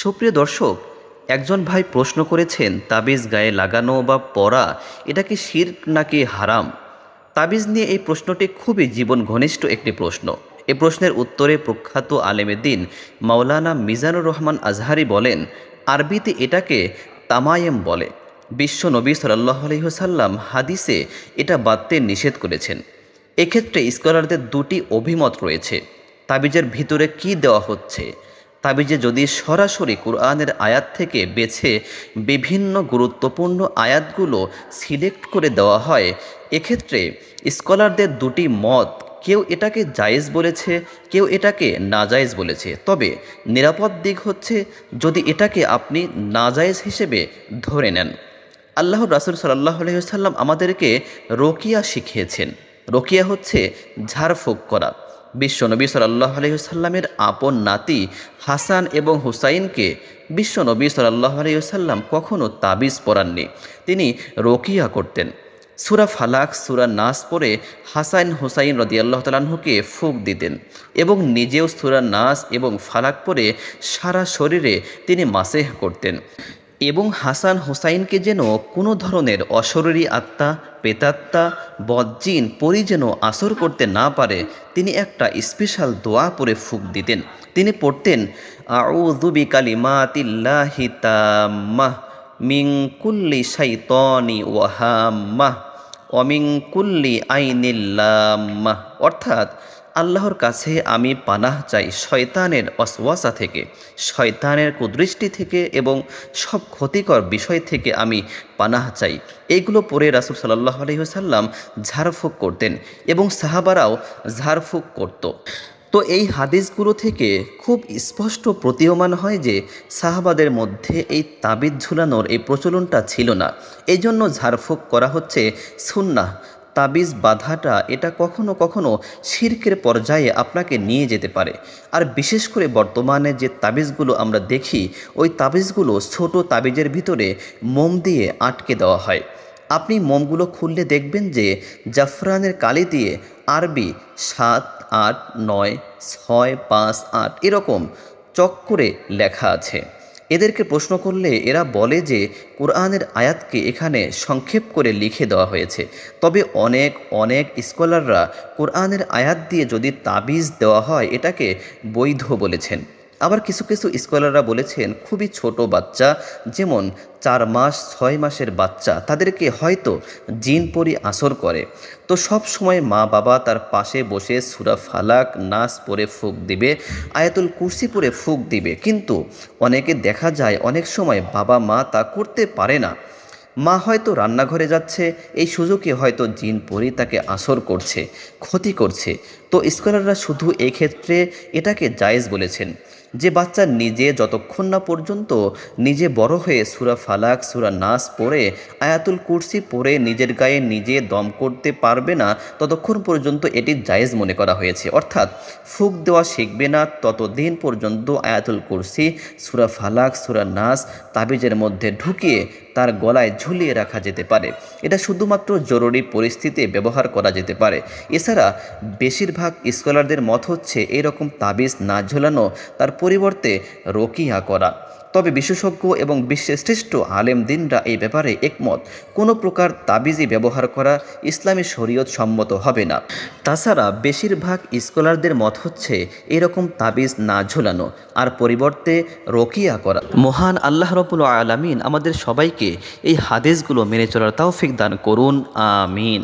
সুপ্রিয় দর্শক, একজন ভাই প্রশ্ন করেছেন, তাবিজ গায়ে লাগানো বা পরা, এটা কি শির নাকি হারাম? তাবিজ নিয়ে এই প্রশ্নটি খুবই জীবন ঘনিষ্ঠ একটি প্রশ্ন। এ প্রশ্নের উত্তরে প্রখ্যাত আলেমেদ্দিন মাওলানা মিজানুর রহমান আজহারি বলেন, আরবিতে এটাকে তামায়েম বলে। বিশ্ব নবী সাল্লাহ আলহিহসাল্লাম হাদিসে এটা বাদতে নিষেধ করেছেন। এক্ষেত্রে স্কলারদের দুটি অভিমত রয়েছে। তাবিজের ভিতরে কি দেওয়া হচ্ছে? তাবিজে যদি সরাসরি কোরআনের আয়াত থেকে বেছে বিভিন্ন গুরুত্বপূর্ণ আয়াতগুলো সিলেক্ট করে দেওয়া হয়, এক্ষেত্রে স্কলারদের দুটি মত, কেউ এটাকে জায়েজ বলেছে, কেউ এটাকে নাজায়েজ বলেছে। তবে নিরাপদ দিক হচ্ছে যদি এটাকে আপনি নাজায়েজ হিসেবে ধরে নেন। আল্লাহ রাসুল সাল্লাহ আলহিহাল্লাম আমাদেরকে রোকিয়া শিখিয়েছেন। রোকিয়া হচ্ছে ঝাড়ফুঁক করা। বিশ্বনবী সাল্লাহ আলহিহাল্লামের আপন নাতি হাসান এবং হুসাইনকে বিশ্বনবী সাল্লাহ আলহিহাল্লাম কখনও তাবিজ পরাননি। তিনি রোকিয়া করতেন। সুরা ফালাক, সুরা নাস পরে হাসাইন হুসাইন রদিয়াল্লাহ তালাহুকে ফুক দিতেন এবং নিজেও সুরা নাস এবং ফালাক পরে সারা শরীরে তিনি মাসেহ করতেন। এবং হাসান হোসাইনকে যেন কোনো ধরনের অশরীরী আত্মা পেতাত্মা বজ্জিন পরি যেন আসর করতে না পারে, তিনি একটা স্পেশাল দোয়া পরে ফুক দিতেন। তিনি পড়তেন আউযুবি কালিমাতিল্লাহি তাম্মাহ মিং কুল্লি শাইতনি ওয়াহাম্মাহ অমিং কুল্লি আইনিল্লাম্মাহ অর্থাৎ আল্লাহর কাছে আমি পানাহ চাই শয়তানের অসওয়াসা থেকে, শয়তানের কুদৃষ্টি থেকে এবং সব ক্ষতিকর বিষয় থেকে আমি পানাহ চাই। এইগুলো পরে রাসুল সাল্লাহ আলহিহাল্লাম ঝাড়ফুঁক করতেন এবং সাহাবারাও ঝাড়ফুঁক করত। তো এই হাদিসগুলো থেকে খুব স্পষ্ট প্রতীয়মান হয় যে সাহাবাদের মধ্যে এই তাবিজ ঝুলানোর এই প্রচলনটা ছিল না। এই জন্য ঝাড়ফুঁক করা হচ্ছে সুন্নাহ। তাবিজ বাধাটা এটা কখনো কখনো শির্কের পর্যায়ে আপনাকে নিয়ে যেতে পারে। আর বিশেষ করে বর্তমানে যে তাবিজগুলো আমরা দেখি, ওই তাবিজগুলো ছোট তাবিজের ভিতরে মোম দিয়ে আটকে দেওয়া হয়। আপনি মোমগুলো খুললে দেখবেন যে জাফরানের কালি দিয়ে আরবি সাত আট নয়, ছয়, পাঁচ, আট এরকম চক করে লেখা আছে। এদেরকে প্রশ্ন করলে এরা বলে যে কোরআনের আয়াতকে এখানে সংক্ষেপ করে লিখে দেওয়া হয়েছে। তবে অনেক অনেক স্কলাররা কোরআনের আয়াত দিয়ে যদি তাবিজ দেওয়া হয়, এটাকে বৈধ বলেছেন। আবার কিছু কিছু স্কলাররা বলেছেন, খুবই ছোট বাচ্চা, যেমন চার মাস, ছয় মাসের বাচ্চা, তাদেরকে হয়তো জিন পরি আসর করে। তো সব সময় মা বাবা তার পাশে বসে সুরা ফালাক নাচ পরে ফুক দিবে, আয়াতুল কুর্সি পরে ফুক দিবে। কিন্তু অনেকে দেখা যায়, অনেক সময় বাবা মা তা করতে পারে না। মা হয়তো রান্নাঘরে যাচ্ছে, এই সুযোগে হয়তো জিন পরি তাকে আসর করছে, ক্ষতি করছে। তো স্কলাররা শুধু এক্ষেত্রে এটাকে জায়েজ বলেছেন যে বাচ্চা নিজে যতক্ষণ না পর্যন্ত নিজে বড় হয়ে সুরা ফালাক, সুরা নাস পড়ে, আয়াতুল কুরসি পড়ে নিজের গায়ে নিজে দম করতে পারবে না, ততক্ষণ পর্যন্ত এটি জায়েজ মনে করা হয়েছে। অর্থাৎ ফুক দেওয়া শিখবে না, ততদিন পর্যন্ত আয়াতুল কুরসি, সুরা ফালাক, সুরা নাস তাবিজের মধ্যে ঢুকিয়ে তার গলায় ঝুলিয়ে রাখা যেতে পারে। এটা শুধুমাত্র জরুরি পরিস্থিতিতে ব্যবহার করা যেতে পারে। এছাড়া বেশিরভাগ স্কলারদের মত হচ্ছে এরকম তাবিজ না ঝোলানো, তার পরিবর্তে রকিয়া করা। তবে বিশেষজ্ঞ এবং বিশ্বের শ্রেষ্ঠ আলেম দিনরা এই ব্যাপারে একমত। কোনো প্রকার তাবিজই ব্যবহার করা ইসলামী শরীয়ত সম্মত হবে না। তাছাড়া বেশিরভাগ স্কলারদের মত হচ্ছে এরকম তাবিজ না ঝোলানো, আর পরিবর্তে রকিয়া করা। মহান আল্লাহ রবুল আলমিন আমাদের সবাইকে এই হাদিসগুলো মেনে চলার তৌফিক দান করুন, আমিন।